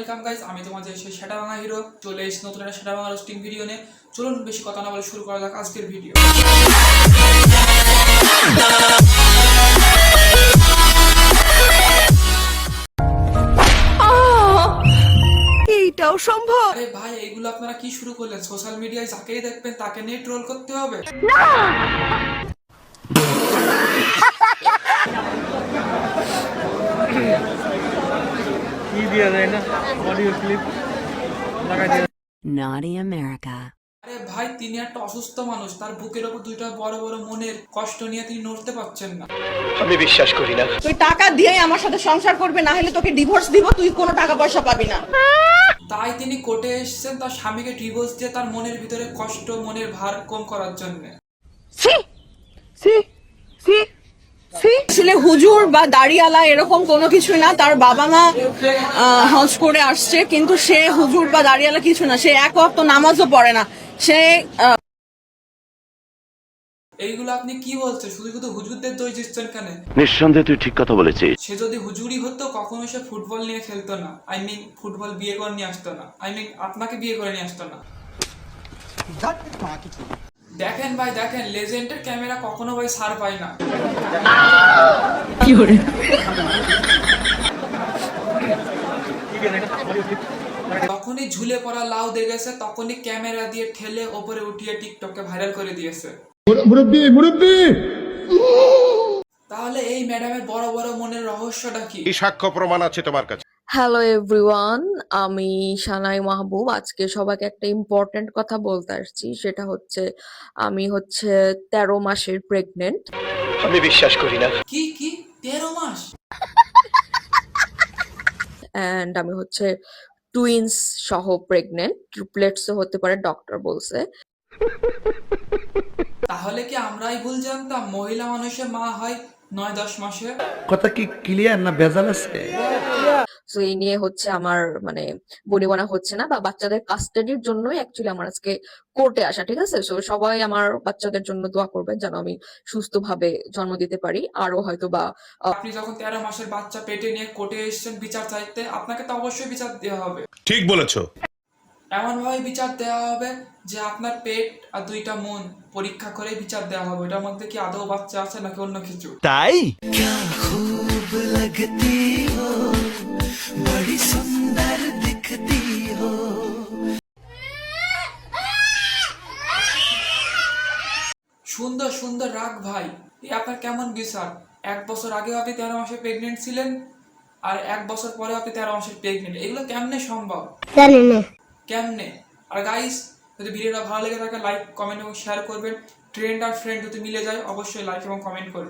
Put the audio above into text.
Welcome guys আমি তোমাদের সেই সেটা ভাঙা হিরো। চলে এসেছি নতুন একটা সেটা ভাঙা রোস্টিং ভিডিও নিয়ে। চলুন বেশি কথা না বলে শুরু করা যাক আজকের ভিডিও এইটাও সম্ভব? আরে ভাই এইগুলো আপনারা কি শুরু করলেন? সোশ্যাল মিডিয়ায় যাকেই দেখবেন তাকে নিয়ে ট্রোল করতে হবে। কি দেওয়া যায় না অডিও ক্লিপ লাগাই দেওয়া Naughty America. আরে ভাই তিনি একটা অসুস্থ মানুষ তার বুকের ওপর দুইটা বড় বড় মনের কষ্ট নিয়ে তিনি নড়তে পারছেন না। আমি বিশ্বাস করি না। তুই টাকা দিয়েই আমার সাথে সংসার করবে না হলে তোকে ডিভোর্স দিব তুই কোনো টাকা পয়সা পাবি না। তাই তিনি কোর্টে এসেছেন তার স্বামীকে ডিভোর্স দিয়ে তার মনের ভিতরে কষ্ট মনের ভার কম করার জন্য। আসলে হুজুর বা দাড়িওয়ালা এরকম কোনো কিছুই না। তার বাবা মা হজ করে আসছে কিন্তু সে হুজুর বা দাড়িওয়ালা কিছু না। সে এক অক্ত নামাজও পড়ে না। সে এইগুলো আপনি কি বলছেন? শুধু শুধু হুজুরদের দোষ দিচ্ছেন কেন নিঃসন্দেহে তুই ঠিক কথা বলেছিস। সে যদি হুজুরি হতো কখনো সে ফুটবল নিয়ে খেলতো না। আই মিন ফুটবল বিয়ে করে নিয়ে আসতো না। আই মিন আপনাকে বিয়ে করে নিয়ে আসতো না। দেখেন ভাই দেখেন লেজেন্ডের ক্যামেরা কখনো ভাই সার পায় না। তখনই ঝুলে পড়া লাউ দিয়ে দেখেছে তখনই ক্যামেরা দিয়ে ঠেলে ওপরে উঠিয়ে টিকটকে ভাইরাল করে দিয়েছে। তাহলে এই ম্যাডামের বড় বড় মনের রহস্যটা কি? কি সাক্ষ্য প্রমাণ আছে তোমার কাছে। হ্যালো এভরিওয়ান আমি সানাই মাহবুব। আজকে সবাইকে একটা ইম্পর্ট্যান্ট কথা বলতে আসছি। সেটা হচ্ছে আমি হচ্ছে তেরো মাসের প্রেগনেন্ট আমি বিশ্বাস করি না। কি কি? তেরো মাস? অ্যান্ড আমি হচ্ছে টুইন্স সহ প্রেগনেন্ট ট্রিপলেটসও হতে পারে ডক্টর বলছে। তাহলে কি আমরাই ভুল জানতাম? মহিলা মানুষের মা হয় নয় দশ মাসে কথা কি ক্লিয়ার না ভেজাল আছে? সো এই নিয়ে হচ্ছে আমার মানে বনিবনা হচ্ছে না বা বাচ্চাদের কাস্টাডির জন্যই অ্যাকচুয়ালি আমার আজকে কোর্টে আসা ঠিক আছে? সো সবাই আমার বাচ্চাদের জন্য দোয়া করবেন যেন আমি সুস্থভাবে জন্ম দিতে পারি। আরও হয়তো বা আপনি যখন তেরো মাসের বাচ্চা পেটে নিয়ে কোর্টে এসেছেন বিচার চাইতে আপনাকে তো অবশ্যই বিচার দেওয়া হবে। ঠিক বলেছ। এমন ভাবে বিচার দেওয়া হবে যে আপনার পেট আর দুইটা মন পরীক্ষা করে বিচার দেওয়া হবে। এটার মধ্যে কি আদৌ বাচ্চা আছে নাকি অন্য কিছু? তাই? সুন্দর সুন্দর রাগ ভাই। এ আপনার কেমন বিচার? এক বছর আগেও আপনি তেরো মাসে প্রেগনেন্ট ছিলেন আর এক বছর পরে আপনি তেরো মাসের প্রেগনেন্ট এগুলো কেমনে সম্ভব? কেমনে? আর গাইস যদি ভিডিওটা ভালো লেগে থাকে লাইক কমেন্ট এবং শেয়ার করবেন। ট্রেন্ড আর ফ্রেন্ড যদি মিলে যায় অবশ্যই লাইক এবং কমেন্ট করবেন।